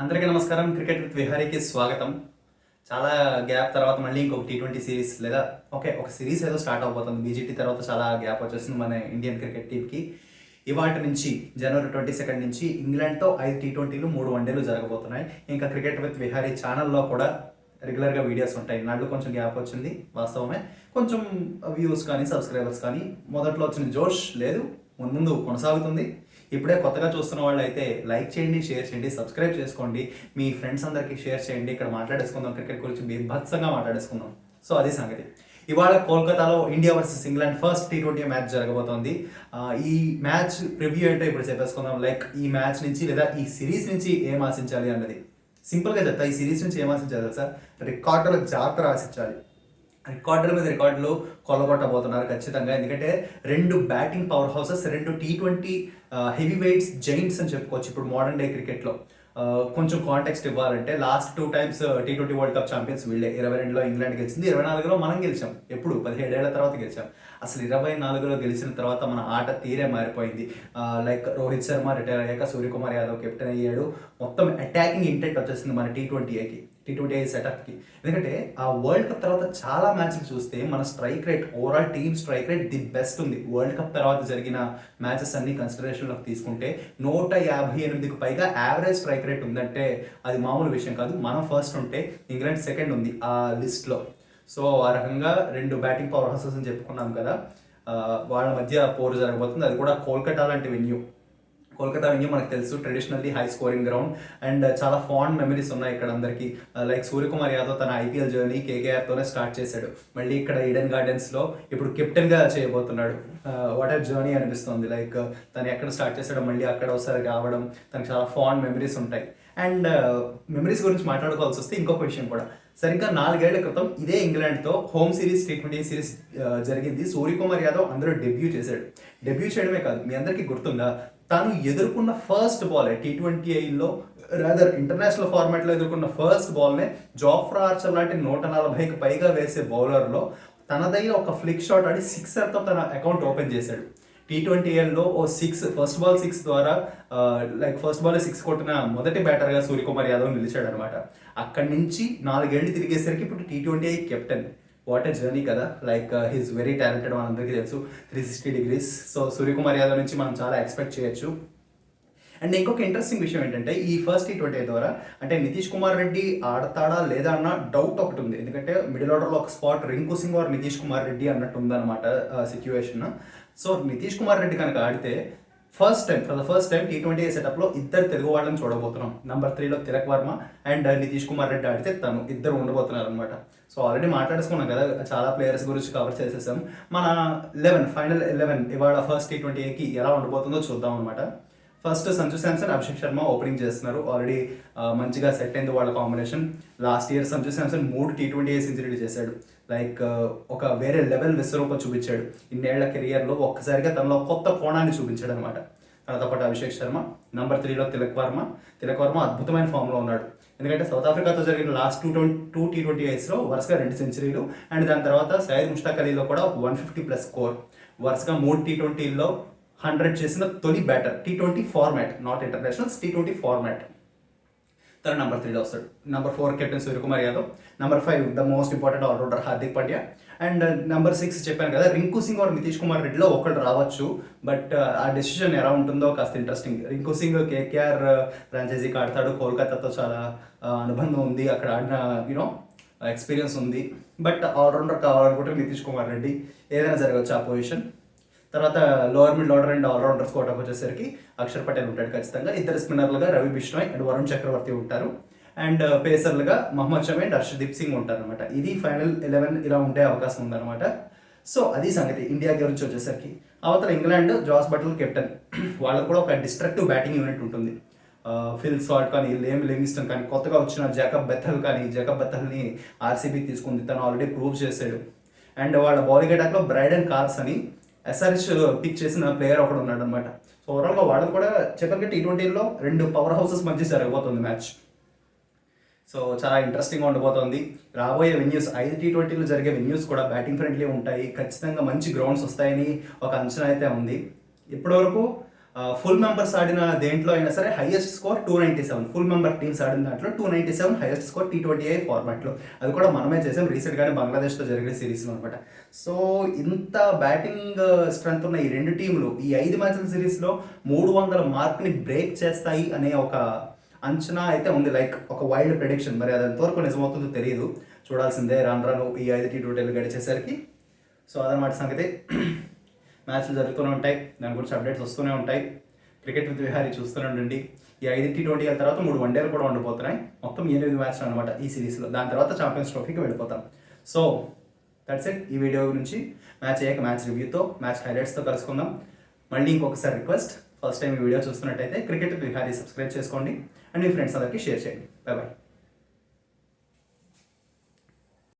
అందరికీ నమస్కారం. Cricket with విహారీకి స్వాగతం. చాలా గ్యాప్ తర్వాత మళ్ళీ ఇంకొక టీ ట్వంటీ సిరీస్ లేదా ఓకే ఒక సిరీస్ ఏదో స్టార్ట్ అవబోతుంది. బీజేటీ తర్వాత చాలా గ్యాప్ వచ్చేసింది మన ఇండియన్ క్రికెట్ టీంకి ఇవాటి నుంచి జనవరి ట్వంటీ సెకండ్ నుంచి ఇంగ్లాండ్తో ఐదు టీ ట్వంటీలు మూడు వన్డేలు జరగబోతున్నాయి. ఇంకా క్రికెట్ విత్ విహారీ ఛానల్లో కూడా రెగ్యులర్గా వీడియోస్ ఉంటాయి. నాళ్ళు కొంచెం గ్యాప్ వచ్చింది వాస్తవమే. కొంచెం వ్యూస్ కానీ సబ్స్క్రైబర్స్ కానీ మొదట్లో వచ్చిన జోష్ లేదు ముందు కొనసాగుతుంది. ఇప్పుడే కొత్తగా చూస్తున్న వాళ్ళు అయితే లైక్ చేయండి షేర్ చేయండి సబ్స్క్రైబ్ చేసుకోండి. మీ ఫ్రెండ్స్ అందరికీ షేర్ చేయండి. ఇక్కడ మాట్లాడేసుకుందాం క్రికెట్ గురించి బీభత్సంగా మాట్లాడేసుకుందాం. సో అదే సంగతి. ఇవాళ కోల్కతాలో India versus England first T twenty match జరగబోతోంది. ఈ మ్యాచ్ ప్రివ్యూ ఏంటో ఇప్పుడు చెప్పేసుకుందాం. లైక్ ఈ మ్యాచ్ నుంచి లేదా ఈ సిరీస్ నుంచి ఏం ఆశించాలి అన్నది. సింపుల్గా చెప్తా ఈ సిరీస్ నుంచి ఏం ఆశించాలి సార్ రికార్డుల జాతర ఆశించాలి రికార్డుల మీద రికార్డులు కొల్లగొట్టబోతున్నారు ఖచ్చితంగా. ఎందుకంటే రెండు బ్యాటింగ్ పవర్ హౌసెస్ రెండు T twenty heavy weights giants అని చెప్పుకోవచ్చు ఇప్పుడు మోడర్న్ డే క్రికెట్లో. కొంచెం కాంటెక్స్ట్ ఇవ్వాలంటే last two times T twenty world cup champions వీళ్ళే. ఇరవై రెండులో ఇంగ్లాండ్ గెలిచింది ఇరవై నాలుగులో మనం గెలిచాం. ఎప్పుడు? పదిహేడేళ్ళ తర్వాత గెలిచాం. అసలు ఇరవై నాలుగులో గెలిచిన తర్వాత మన ఆట తీరే మారిపోయింది. లైక్ రోహిత్ శర్మ రిటైర్ అయ్యాక సూర్యకుమార్ యాదవ్ కెప్టెన్ అయ్యాడు. మొత్తం అటాకింగ్ ఇంటెంట్ వచ్చేసింది మన టీ ట్వంటీకి టీ ట్వంటీ సెటప్కి ఎందుకంటే ఆ వరల్డ్ కప్ తర్వాత చాలా మ్యాచ్లు చూస్తే మన strike rate overall team strike rate the best ఉంది. వరల్డ్ కప్ తర్వాత జరిగిన మ్యాచెస్ అన్ని కన్సిడరేషన్లోకి తీసుకుంటే నూట యాభై ఎనిమిదికి పైగా యావరేజ్ స్ట్రైక్ రేట్ ఉందంటే అది మామూలు విషయం కాదు. మనం ఫస్ట్ ఉంటే ఇంగ్లాండ్ సెకండ్ ఉంది ఆ లిస్ట్లో సో ఆ రకంగా రెండు బ్యాటింగ్ పవర్ హౌసెస్ అని చెప్పుకున్నాం కదా. వాళ్ళ మధ్య పోరు జరగబోతుంది. అది కూడా కోల్కతా లాంటి వెన్యూ కోల్కతా వెన్యూ మనకు తెలుసు traditionally high scoring ground and చాలా ఫాండ్ మెమరీస్ ఉన్నాయి ఇక్కడ అందరికీ. Uh, లైక్ సూర్యకుమార్ యాదవ్ తన ఐపీఎల్ జర్నీ కేకేఆర్తోనే స్టార్ట్ చేశాడు. మళ్ళీ ఇక్కడ ఈడెన్ గార్డెన్స్లో ఇప్పుడు కెప్టెన్గా చేయబోతున్నాడు. వాట్ ఆర్ జర్నీ అనిపిస్తుంది. లైక్ తను ఎక్కడ స్టార్ట్ చేశాడో మళ్ళీ అక్కడ ఒకసారి రావడం. తనకు చాలా ఫాండ్ మెమరీస్ ఉంటాయి. అండ్ మెమరీస్ uh, గురించి మాట్లాడుకోవాల్సి వస్తే ఇంకొక విషయం కూడా. సరిగ్గా నాలుగేళ్ళ క్రితం ఇదే ఇంగ్లాండ్తో home series T twenty series జరిగింది. సూర్యకుమార్ యాదవ్ అందరూ డెబ్యూ చేశాడు. డెబ్యూ చేయడమే కాదు మీ అందరికీ గుర్తుందా? తాను ఎదుర్కొన్న ఫస్ట్ బాల్ టీ ట్వంటీ ఐలో రాదర్ ఇంటర్నేషనల్ ఫార్మాట్లో ఎదుర్కొన్న ఫస్ట్ బాల్నే జాఫ్రా ఆర్చర్ లాంటి నూట నలభైకి పైగా వేసే బౌలర్లో తనదైన ఒక ఫ్లిక్ షాట్ ఆడి సిక్సర్తో తన అకౌంట్ ఓపెన్ చేశాడు. టీ ట్వంటీ లో ఓ సిక్స్ ఫస్ట్ బాల్ సిక్స్ ద్వారా లైక్ ఫస్ట్ బాల్ సిక్స్ కొట్టిన మొదటి బ్యాటర్గా సూర్యకుమార్ యాదవ్ నిలిచాడు అనమాట అక్కడి నుంచి నాలుగేళ్ళు తిరిగేసరికి ఇప్పుడు T twenty I captain what a journey కదా. లైక్ హీస్ వెరీ టాలెంటెడ్ మనందరికీ తెలుసు. Three sixty degrees so Suryakumar Yadav నుంచి మనం చాలా ఎక్స్పెక్ట్ చేయొచ్చు. అండ్ ఇంకొక ఇంట్రెస్టింగ్ విషయం ఏంటంటే ఈ ఫస్ట్ టీ ట్వంటీ ద్వారా అంటే నితీష్ కుమార్ రెడ్డి ఆడతాడా లేదా అన్న డౌట్ ఒకటి ఉంది. ఎందుకంటే మిడిల్ ఆర్డర్లో ఒక స్పాట్ రింకు సింగ్ ఆర్ నితీష్ కుమార్ రెడ్డి అన్నట్టు ఉందన్నమాట uh, situation so Nitish Kumar Reddy కనుక ఆడితే first time for the first time T twenty సెటప్లో ఇద్దరు తెలుగు వాళ్ళని చూడబోతున్నాం. నెంబర్ త్రీలో తిలక్ వర్మ అండ్ uh, నితీష్ కుమార్ రెడ్డి ఆడితే తను ఇద్దరు ఉండబోతున్నారు అనమాట సో ఆల్రెడీ మాట్లాడుకున్నాం కదా చాలా ప్లేయర్స్ గురించి కవర్ చేసేసాం. మన లెవెన్ ఫైనల్ లెవెన్ ఇవాళ ఫస్ట్ టీ ట్వంటీకి ఎలా ఉండబోతుందో చూద్దాం అనమాట ఫస్ట్ సంజు శాంసన్ అభిషేక్ శర్మ ఓపెనింగ్ చేస్తున్నారు. ఆల్రెడీ మంచిగా సెట్ అయింది వాళ్ళ combination last year Sanju Samson మూడు టీ ట్వంటీ సెంచరీలు చేశాడు. లైక్ ఒక వేరే లెవెల్ విశ్వరూపం చూపించాడు. ఇన్నేళ్ళ కెరియర్లో ఒక్కసారిగా తనలో కొత్త కోణాన్ని చూపించాడు అనమాట తనతో పాటు అభిషేక్ శర్మ నెంబర్ త్రీలో తిలక్ వర్మ. తిలక్ వర్మ అద్భుతమైన ఫామ్లో ఉన్నాడు. ఎందుకంటే సౌత్ ఆఫ్రికాతో జరిగిన last two twenty two T twenty ఐస్లో వరుసగా రెండు సెంచరీలు అండ్ దాని తర్వాత సయ్యద్ ముష్తాక్ అలీలో కూడా వన్ ఫిఫ్టీ ప్లస్ స్కోర్ వరుసగా మూడు టీ ట్వంటీలో హండ్రెడ్ చేసిన తొలి batter T twenty format not internationals T twenty format తన నెంబర్ త్రీలో వస్తాడు. Number four captain Suryakumar Yadav number five the most important allrounder Hardik Pandya and number six చెప్పాను కదా రింకు సింగ్ ఆర్ నితీష్ కుమార్ రెడ్డిలో ఒకళ్ళు రావచ్చు. బట్ uh, ఆ డెసిషన్ ఎలా ఉంటుందో కాస్త ఇంట్రెస్టింగ్ రింకు సింగ్ కేకేఆర్ ఫ్రాంచైజీకి ఆడతాడు. కోల్కతాతో చాలా uh, అనుబంధం ఉంది. అక్కడ ఆడిన యూనో ఎక్స్పీరియన్స్ ఉంది. బట్ ఆల్రౌండర్ కావాలనుకుంటే నితీష్ కుమార్ రెడ్డి ఏదైనా జరగవచ్చు ఆ పొజిషన్ తర్వాత lower mid order and allrounders కోటకు వచ్చేసరికి అక్షర్ పటేల్ ఉంటాడు ఖచ్చితంగా. ఇద్దరు స్పిన్నర్లుగా రవి బిష్ణోయ్ అండ్ వరుణ్ చక్రవర్తి ఉంటారు. అండ్ uh, పేసర్లుగా మహమ్మద్ షమి అండ్ హర్షదీప్ సింగ్ ఉంటారు అనమాట ఇది ఫైనల్ ఎలెవెన్ ఇలా ఉండే అవకాశం ఉందన్నమాట. సో అది సంగతి ఇండియా గురించి వచ్చేసరికి. అవతల ఇంగ్లాండ్ జాస్ బట్లర్ కెప్టెన్. వాళ్ళకు కూడా ఒక డిస్ట్రక్టివ్ బ్యాటింగ్ యూనిట్ ఉంటుంది. ఫిల్ సాల్ట్ కానీ లేమ్ లివింగ్స్టన్ కానీ కొత్తగా వచ్చిన జాకబ్ బెథల్ కానీ జాకబ్ బెథల్ని ఆర్సీబీ తీసుకుంది. తను ఆల్రెడీ ప్రూవ్ చేశాడు. అండ్ వాళ్ళ బౌలింగ్ అటాక్లో బ్రైడన్ కార్స్ అని ఎస్ఆర్హెచ్ పిక్ చేసిన ప్లేయర్ ఒకడు ఉన్నాడు అనమాట సో ఓవరాల్గా వాళ్ళు కూడా చెప్పాక టీ ట్వంటీలో రెండు పవర్ హౌసెస్ మధ్య జరగబోతుంది మ్యాచ్ సో చాలా ఇంట్రెస్టింగ్గా ఉండబోతోంది. రాబోయే వెన్యూస్ ఐదు టీ ట్వంటీలో జరిగే వెన్యూస్ కూడా బ్యాటింగ్ ఫ్రెండ్లీ ఉంటాయి. ఖచ్చితంగా మంచి గ్రౌండ్స్ వస్తాయని ఒక అంచనా అయితే ఉంది. ఇప్పటివరకు ఫుల్ మెంబర్స్ ఆడిన దేంట్లో అయినా సరే highest score two ninety seven full member teams ఆడిన దాంట్లో two ninety seven highest score T twenty I ఫార్మాట్లో అది కూడా మనమే చేసాం. రీసెంట్గానే బంగ్లాదేశ్తో జరిగిన సిరీస్లో అనమాట సో ఇంత బ్యాటింగ్ స్ట్రెంత్ ఉన్న ఈ రెండు టీంలు ఈ ఐదు మ్యాచ్ల సిరీస్లో మూడు వందల మార్క్ని బ్రేక్ చేస్తాయి అనే ఒక అంచనా అయితే ఉంది. లైక్ ఒక వైల్డ్ ప్రెడిక్షన్ మరి అది ఎంతవరకు నిజమవుతుందో తెలియదు చూడాల్సిందే. రాను రాను ఈ ఐదు టీ ట్వంటీలు గడిచేసరికి. సో అదనమాట సంగతి. మ్యాచ్లు జరుగుతూనే ఉంటాయి. దాని గురించి అప్డేట్స్ వస్తూనే ఉంటాయి. క్రికెట్ విత్ విహారీ చూస్తూనే ఉండండి. ఈ ఐదు టీ ట్వంటీల తర్వాత మూడు వన్డేలు కూడా ఉండిపోతున్నాయి మొత్తం ఎనిమిది మ్యాచ్లు అనమాట ఈ సిరీస్లో. దాని తర్వాత ఛాంపియన్స్ ట్రోఫీకి వెళ్ళిపోతాం. సో దట్స్ ఇట్ ఈ వీడియో గురించి మ్యాచ్ అయ్యాక మ్యాచ్ రివ్యూతో మ్యాచ్ హైలైట్స్తో కలుసుకుందాం. మళ్ళీ ఇంకొకసారి రిక్వెస్ట్ ఫస్ట్ టైం ఈ వీడియో చూస్తున్నట్టయితే క్రికెట్ విత్ విహారీ సబ్స్క్రైబ్ చేసుకోండి. అండ్ మీ ఫ్రెండ్స్ అందరికీ షేర్ చేయండి. Bye bye